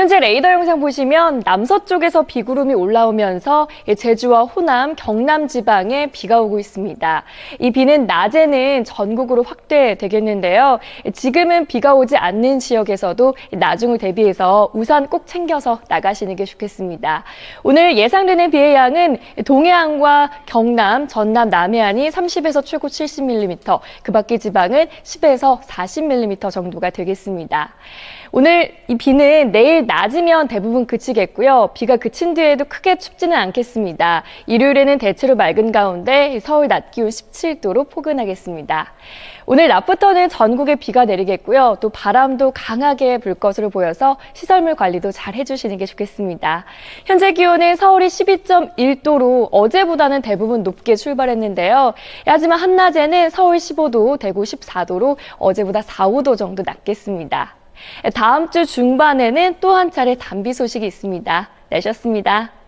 현재 레이더 영상 보시면 남서쪽에서 비구름이 올라오면서 제주와 호남, 경남 지방에 비가 오고 있습니다. 이 비는 낮에는 전국으로 확대되겠는데요. 지금은 비가 오지 않는 지역에서도 나중을 대비해서 우산 꼭 챙겨서 나가시는 게 좋겠습니다. 오늘 예상되는 비의 양은 동해안과 경남, 전남, 남해안이 30에서 최고 70mm, 그 밖의 지방은 10에서 40mm 정도가 되겠습니다. 오늘 이 비는 내일 낮이면 대부분 그치겠고요. 비가 그친 뒤에도 크게 춥지는 않겠습니다. 일요일에는 대체로 맑은 가운데 서울 낮 기온 17도로 포근하겠습니다. 오늘 낮부터는 전국에 비가 내리겠고요. 또 바람도 강하게 불 것으로 보여서 시설물 관리도 잘 해주시는 게 좋겠습니다. 현재 기온은 서울이 12.1도로 어제보다는 대부분 높게 출발했는데요. 하지만 한낮에는 서울 15도, 대구 14도로 어제보다 4, 5도 정도 낮겠습니다. 다음 주 중반에는 또 한 차례 단비 소식이 있습니다. 내셨습니다.